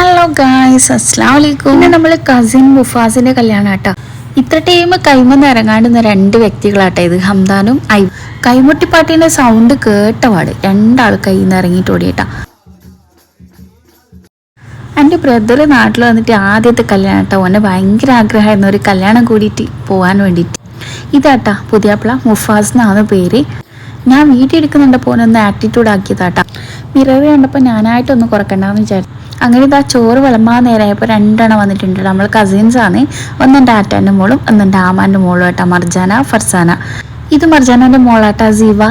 Hello guys അസ്സാം വലൈക്കും പിന്നെ നമ്മൾ കസിൻ മുഫാസിന്റെ കല്യാണം കേട്ടോ ഇത്ര ടൈം കൈമന്ന് ഇറങ്ങാണ്ടുന്ന രണ്ട് വ്യക്തികളാട്ടെ ഇത് ഹംദാനും ഐ കൈമുട്ടിപ്പാട്ടിന്റെ സൗണ്ട് കേട്ടപാട് രണ്ടാൾ കയ്യിൽ നിന്ന് ഇറങ്ങിയിട്ട് ഓടിയിട്ടാ. എന്റെ ബ്രദർ നാട്ടിൽ വന്നിട്ട് ആദ്യത്തെ കല്യാണം കേട്ടോ ഓനെ ഭയങ്കര ആഗ്രഹമായിരുന്നു ഒരു കല്യാണം കൂടിയിട്ട് പോകാൻ വേണ്ടിയിട്ട്. ഇതാട്ടാ പുതിയാപ്പിള മുഫാസ് എന്നാണ് പേര്. ഞാൻ വീട്ടിൽ എടുക്കുന്നുണ്ടപ്പോൾ ഓനൊന്ന് ആറ്റിറ്റ്യൂഡ് ആക്കിയതാട്ടാ. മിറർ കണ്ടപ്പോൾ ഞാനായിട്ടൊന്ന് കുറക്കണ്ടെന്ന് വിചാരിച്ചു. അങ്ങനെ ഇതാ ചോറ് വിളമ്പാൻ നേരമായപ്പോൾ രണ്ടെണ്ണം വന്നിട്ടുണ്ട്. നമ്മൾ കസിൻസ് ആണ്. ഒന്നെന്റെ ആറ്റാന്റെ മോളും ഒന്നെന്റെ ആമാന്റെ മോളും ആട്ടാ മർജാന ഫർസാന. ഇത് മർജാനന്റെ മോളാട്ടാ സീവ.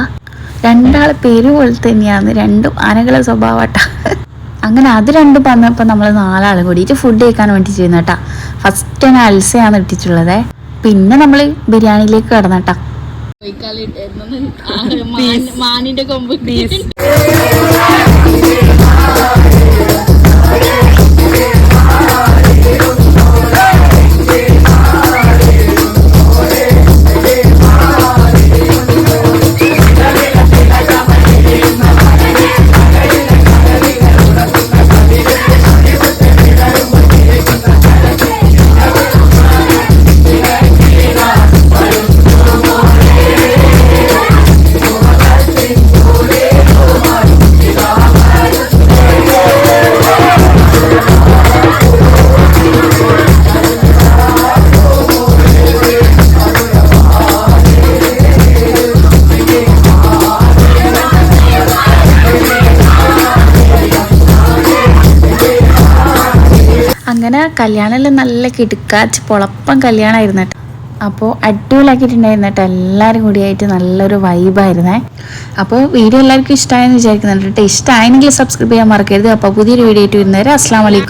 രണ്ടാൾ പേര് പോലെ തന്നെയാണ് രണ്ടും ആനകളെ സ്വഭാവട്ട അങ്ങനെ അത് രണ്ടും വന്നപ്പോൾ നമ്മൾ നാലാളും കൂടിയിട്ട് ഫുഡ് കഴിക്കാൻ വേണ്ടി ചെയ്യുന്നട്ടാ ഫസ്റ്റ് തന്നെ അൽസയാണ് ഇട്ടിട്ടുള്ളത്. പിന്നെ നമ്മൾ ബിരിയാണിയിലേക്ക് കടന്നട്ടാ മാനിന്റെ കൊമ്പ് അങ്ങനെ കല്യാണമെല്ലാം നല്ല കിടുക്കാച്ച് പൊളപ്പം കല്യാണമായിരുന്നു അപ്പോൾ അടിപൊളിയാക്കിയിട്ടുണ്ടായിരുന്നു എല്ലാവരും കൂടിയായിട്ട് നല്ലൊരു വൈബായിരുന്നേ അപ്പോൾ വീഡിയോ എല്ലാവർക്കും ഇഷ്ടമായെന്ന് വിചാരിക്കുന്നുണ്ട് കേട്ടോ. ഇഷ്ടമായെങ്കിൽ സബ്സ്ക്രൈബ് ചെയ്യാൻ മറക്കരുത്. അപ്പോൾ പുതിയൊരു വീഡിയോ ആയിട്ട് വരുന്നവരെ അസ്സാം വലൈക്കും